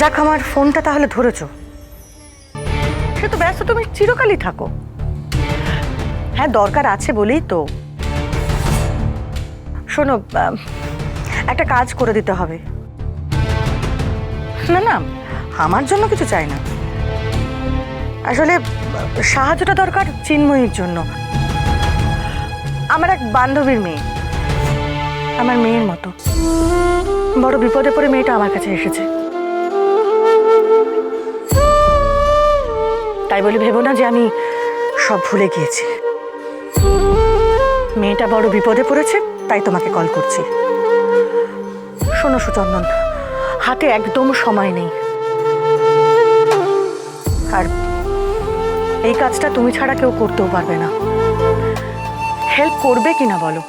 যাক, আমার ফোনটা তাহলে ধরেছো। সে তো ব্যস্ত, তুমি চিরকালই থাকো। হ্যাঁ দরকার আছে বলেই তো। শোনো একটা কাজ করে দিতে হবে। না না, আমার জন্য কিছু চাই না। আসলে, সাহায্যটা দরকার চিন্ময়ীর জন্য। আমার এক বান্ধবীর মেয়ে। আমার মেয়ের মতো। বড় বিপদে পড়ে মেয়েটা আমার কাছে এসেছে। তাই বলে ভেবো না যে আমি সব ভুলে গিয়েছি। মেয়েটা বড় বিপদে পড়েছে, তাই তোমাকে কল করছি। শোনো সুচন্দন, হাতে একদম সময় নেই। আর এই কাজটা তুমি ছাড়া কেউ করতেও পারবে না। হেল্প করবে কিনা বলো?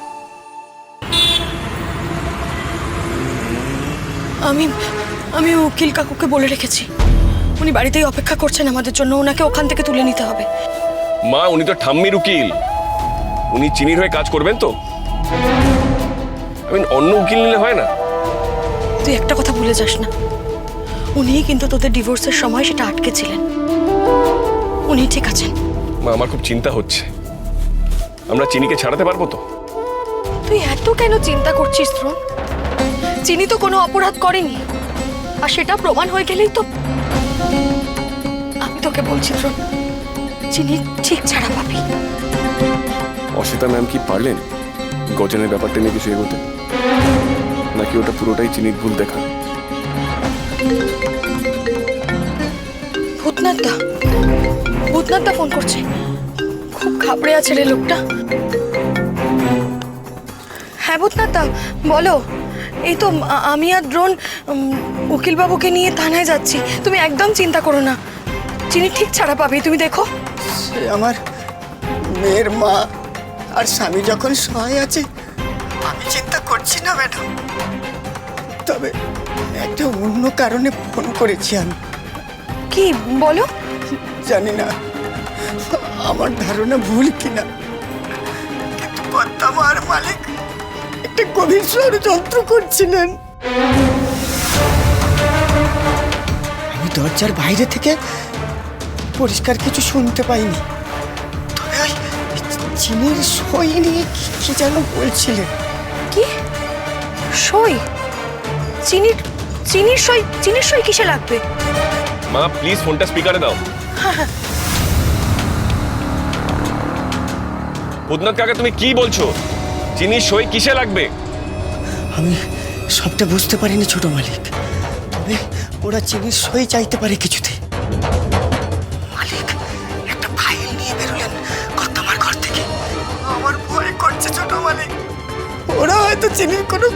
আমি আমি উকিল কাকুকে বলে রেখেছি। উনি বাড়িতেই অপেক্ষা করছেন আমাদের জন্য ওনাকে ওখান থেকে তুলে নিতে হবে। মা উনি তো ঠাম্মির উকিল। উনি চিনির হয়ে কাজ করবেন তো? আমি অন্য উকিল নিলে হয় না? তুই একটা কথা ভুলে যাস না। উনিই কিন্তু তোদের ডিভোর্সের সময় সেটা আটকে ছিলেন। উনি ঠিক আছেন। মা আমার খুব চিন্তা হচ্ছে। আমরা চিনিকে ছাড়াতে পারব তো? তুই এত কেন চিন্তা করছিস ধ্রুব চিনি তো কোনো অপরাধ করেনি। আর সেটা প্রমাণ হয়ে গেলেই তো আমি তোকে বলছি ধ্রুব চিনি ঠিক ছাড়া পাবি। অসিতা ম্যাম কি পারলেন? গজনের ব্যাপারটা নিয়ে কিছু এগোতে? নাকি ওটা পুরোটাই চিনির ভুল দেখা? ভূতনাথদা। ভূতনাথদা ফোন করছে। খুব ঘাবড়ে আছে রে লোকটা। হ্যাঁ বলো। এই তো আমি আর ড্রোন উকিলবাবুকে নিয়ে থানায় যাচ্ছি। তুমি একদম চিন্তা করো না। চিনি ঠিক ছাড়া পাবে তুমি দেখো। সে আমার মেয়ের মা আর স্বামী যখন সহায় আছে আমি চিন্তা করছি না ম্যাডাম। তবে একটা অন্য কারণে ফোন করেছি আমি। কি বলো। জানি না আমার ধারণা ভুল কিনা। কিন্তু কর্তামার মালিক একটা গভীর ষড়যন্ত্র করছিলেন। আমি দরজার বাইরে থেকে পরিষ্কার কিছু শুনতে পাইনি। তবে ওই চিনির সই নিয়ে কি- কি যেন বলছিলেন। কি? সই? চিনির চিনির সই চিনির সই কিসে লাগবে? মা প্লিজ ফোনটা স্পিকারে দাও। বুধনাথ কাকা তুমি কি বলছো? চিনির সই কিসে লাগবে? আমি সবটা বুঝতে পারিনি ছোট মালিক। তবে ওরা চিনি সই চাইতে পারে কিছুতে। মালিক, একটা ফাইল নিয়ে বেরোলেন আমার ঘর থেকে। আমার ভয় করছে ছোট মালিক। ওরা হয়তো চিনির কোনো